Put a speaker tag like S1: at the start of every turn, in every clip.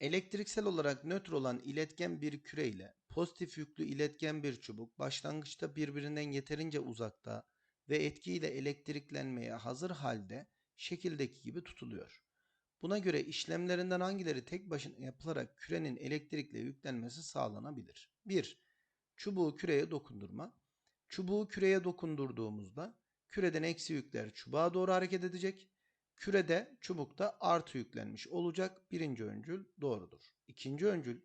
S1: Elektriksel olarak nötr olan iletken bir küre ile pozitif yüklü iletken bir çubuk başlangıçta birbirinden yeterince uzakta ve etkiyle elektriklenmeye hazır halde şekildeki gibi tutuluyor. Buna göre işlemlerinden hangileri tek başına yapılarak kürenin elektrikle yüklenmesi sağlanabilir? 1. Çubuğu küreye dokundurma. Çubuğu küreye dokundurduğumuzda küreden eksi yükler çubuğa doğru hareket edecek. Kürede çubukta artı yüklenmiş olacak. Birinci öncül doğrudur. İkinci öncül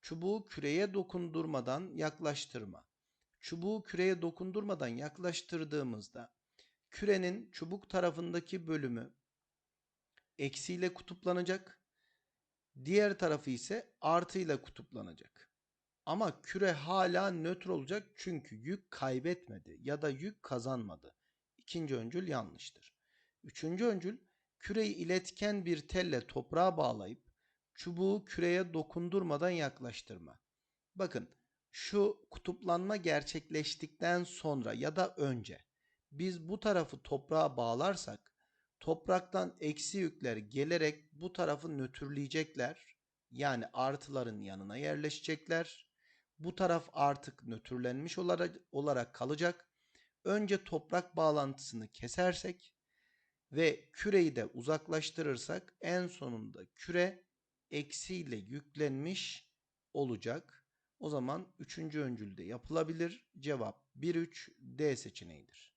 S1: çubuğu küreye dokundurmadan yaklaştırma. Çubuğu küreye dokundurmadan yaklaştırdığımızda kürenin çubuk tarafındaki bölümü eksiyle kutuplanacak. Diğer tarafı ise artıyla kutuplanacak. Ama küre hala nötr olacak çünkü yük kaybetmedi ya da yük kazanmadı. İkinci öncül yanlıştır. Üçüncü öncül küreyi iletken bir telle toprağa bağlayıp çubuğu küreye dokundurmadan yaklaştırma. Bakın şu kutuplanma gerçekleştikten sonra ya da önce biz bu tarafı toprağa bağlarsak topraktan eksi yükler gelerek bu tarafı nötrleyecekler. Yani artıların yanına yerleşecekler. Bu taraf artık nötrlenmiş olarak, olarak kalacak. Önce toprak bağlantısını kesersek ve küreyi de uzaklaştırırsak en sonunda küre eksiyle yüklenmiş olacak. O zaman üçüncü öncülde yapılabilir. Cevap 1-3 D seçeneğidir.